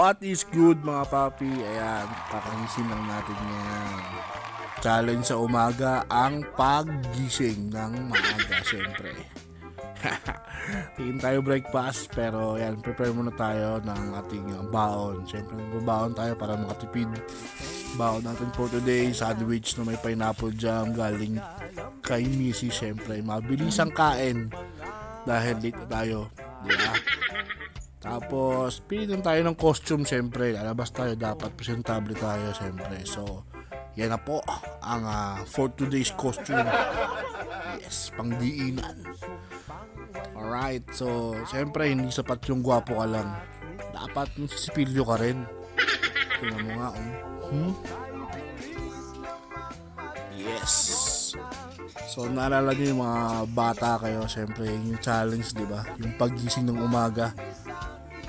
What is good mga papi? Ayan, kakagising lang natin yan. Challenge sa umaga ang paggising ng maaga, syempre. Tingin tayo breakfast, pero yan, prepare muna tayo ng ating uh, baon. Syempre, magbabaon tayo para makatipid. Baon natin for today, sandwich na may pineapple jam galing kay Missy, syempre. Mabilis ang kain dahil late tayo. Di ba? Tapos, pilitin tayo ng costume, syempre. Lalabas tayo, dapat presentable tayo, syempre. So, yan na po ang ah, for today's costume. Yes, pangdiinan. Alright, so, syempre, hindi sapat yung gwapo ka lang. Dapat sisipilyo ka rin. Tingnan mo nga, um. Hmm? Yes. So, naalala niyo yung mga bata kayo, syempre, yung challenge, di ba? Yung paggising ng umaga.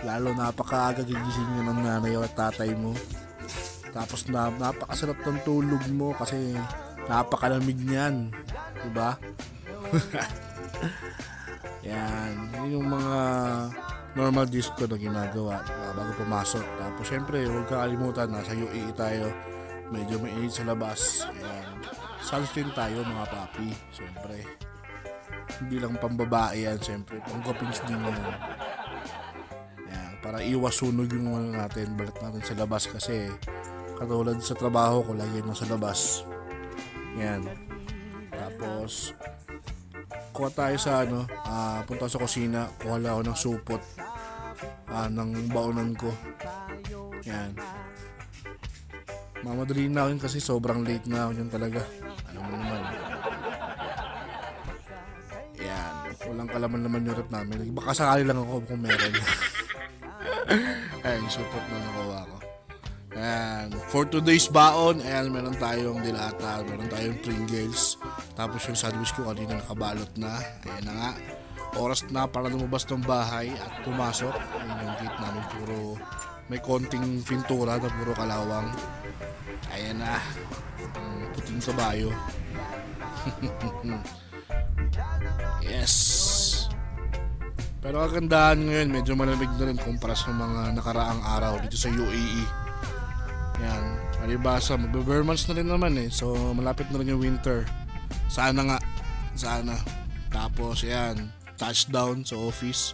Lalo napakaaga gigising nyo ng nanay o tatay mo. Tapos na, napakasarap ng tulog mo kasi napakalamig niyan. Diba? Yan. Yun yung mga normal disco na ginagawa uh, bago pumasok. Tapos syempre, huwag kakalimutan, nasa UAE tayo. Medyo mainit sa labas. Yan. Sunscreen tayo mga papi. Syempre. Hindi lang pambabae yan, syempre. Pang-gopings din yan. Para iwas sunog yung ano natin, balat natin sa labas kasi katulad sa trabaho ko, lagi mo sa labas. Yan. Tapos, kuha tayo sa ano, ah, punta sa kusina, kuha lang ako ng supot ah, ng baonan ko. Yan. Mamadali na yun kasi sobrang late na yun talaga. Alam mo naman. Yan. Walang kalaman naman yung rep namin. Baka sakali lang ako kung meron. Ayan, support na nakuha ko. Ayan, for today's baon, ayan, meron tayong dilata, meron tayong Pringles. Tapos yung sandwich ko kanina nakabalot na. Ayan na nga. Oras na para lumabas ng bahay at pumasok. Ayan yung gate namin puro may konting pintura na puro kalawang. Ayan na. Puting kabayo. yes. Pero kagandahan ngayon, medyo malamig na rin kumpara sa mga nakaraang araw dito sa UAE. Yan. Malibasa, magbe-bare months na rin naman eh. So, malapit na rin yung winter. Sana nga. Sana. Tapos, yan. Touchdown sa office.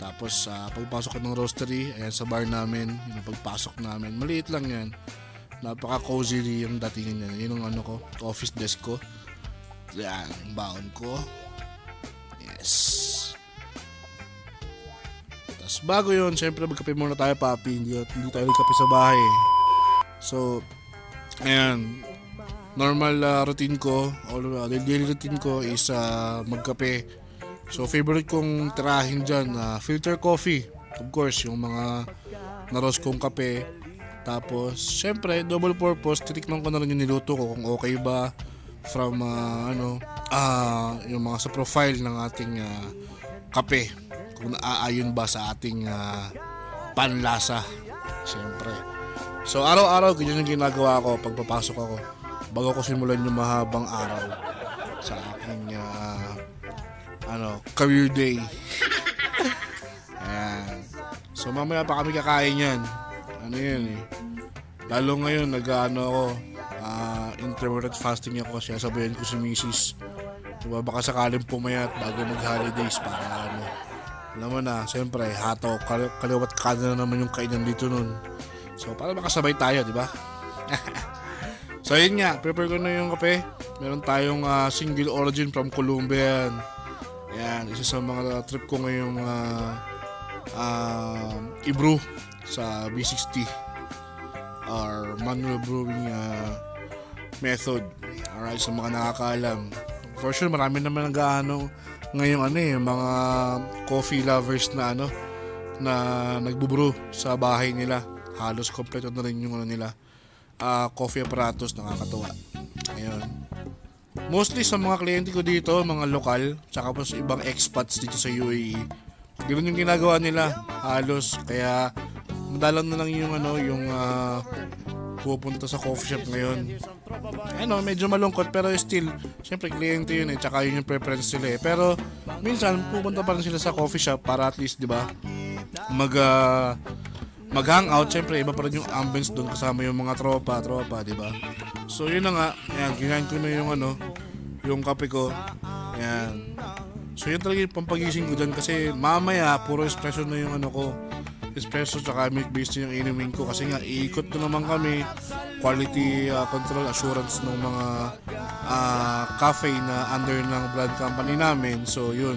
Tapos, sa pagpasok ko ng roastery, ayan sa bar namin. Yung pagpasok namin. Maliit lang yan. Napaka-cozy yung datingin yan. Yun ang ano ko, office desk ko. Yan, baon ko. Tapos bago yun, syempre magkape muna tayo papi. Hindi, hindi tayo nagkape sa bahay. So, ayan. Normal uh, routine ko, or uh, daily routine ko is uh, magkape. So, favorite kong tirahin dyan, uh, filter coffee. Of course, yung mga naros kong kape. Tapos, syempre, double purpose. Titikman ko na rin yung niluto ko kung okay ba from uh, ano, ah yung mga sa profile ng ating uh, kape kung naaayon ba sa ating ah, panlasa. Siyempre. So araw-araw ganyan yung ginagawa ko pag papasok ako bago ko simulan yung mahabang araw sa aking ah, ano, career day. Ayan. So mamaya pa kami kakain yan. Ano yun eh. Lalo ngayon nag-ano ako, ah, intermittent fasting ako. Siya sabihin ko si Mrs. Diba, baka sakaling pumayat bago mag-holidays para. Alam mo na, siyempre, hato, kal- kaliwat kanan na naman yung kainan dito nun. So, para makasabay tayo, di ba? so, yun nga, prepare ko na yung kape. Meron tayong ah, single origin from Colombia. Yan. Isa sa mga trip ko ngayong uh, i-brew sa B60 or manual brewing ah, method. Alright, sa mga nakakaalam. For sure, marami naman nag ano, ngayong ano eh, mga coffee lovers na ano, na nagbubrew sa bahay nila. Halos kompleto na rin yung ano nila. ah, coffee apparatus, nakakatuwa. Ayun. Mostly sa mga kliyente ko dito, mga lokal, tsaka po sa ibang expats dito sa UAE. Ganun yung ginagawa nila, halos. Kaya, madalang na lang yung ano, yung ah, pupunta sa coffee shop ngayon. Ano, medyo malungkot pero still, syempre kliyente yun eh, tsaka yun yung preference nila eh. Pero minsan pupunta pa rin sila sa coffee shop para at least, 'di ba? Mag ah, mag-hangout, syempre iba pa rin yung ambience doon kasama yung mga tropa, tropa, di ba? So yun na nga, ayan, ginahin ko na yung ano, yung kape ko. Ayan. So yun talaga yung pampagising ko dyan kasi mamaya puro espresso na yung ano ko. Espresso tsaka milk based yung inumin ko kasi nga iikot na naman kami quality uh, control assurance ng mga uh, cafe na under ng brand company namin. So yun.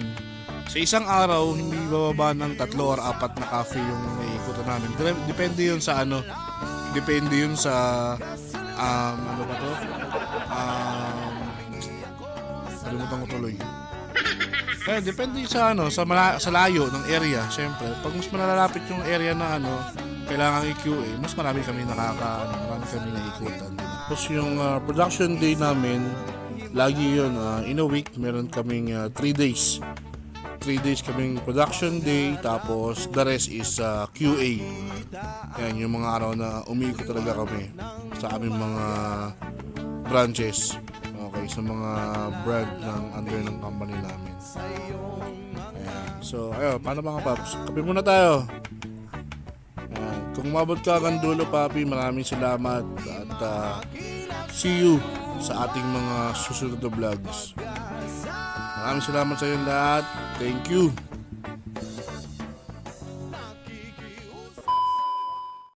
Sa isang araw, hindi bababa ng tatlo or apat na cafe yung naiikutan namin. Dep- Depende yun sa ano, depende yun sa um, ano ba to? Um, Kalimutan ko tuloy. Kaya depende sa ano, sa mala- sa layo ng area, syempre. Pag mas malalapit yung area na ano, kailangan i-QA, mas marami kami nakaka, ano, marami kami naikutan. Tapos yung ah, production day namin, lagi yun, ah, in a week, meron kaming 3 days. 3 days kaming production day, tapos the rest is ah, QA. Yan, yung mga araw na umiikot talaga kami sa aming mga branches. Okay, sa mga brand ng under ng company namin. Ayan. So, ayun, paano mga paps? Kape muna tayo. Kung mabot ka hanggang dulo, papi, maraming salamat. At ah, see you sa ating mga susunod na vlogs. Maraming salamat sa inyo lahat. Thank you.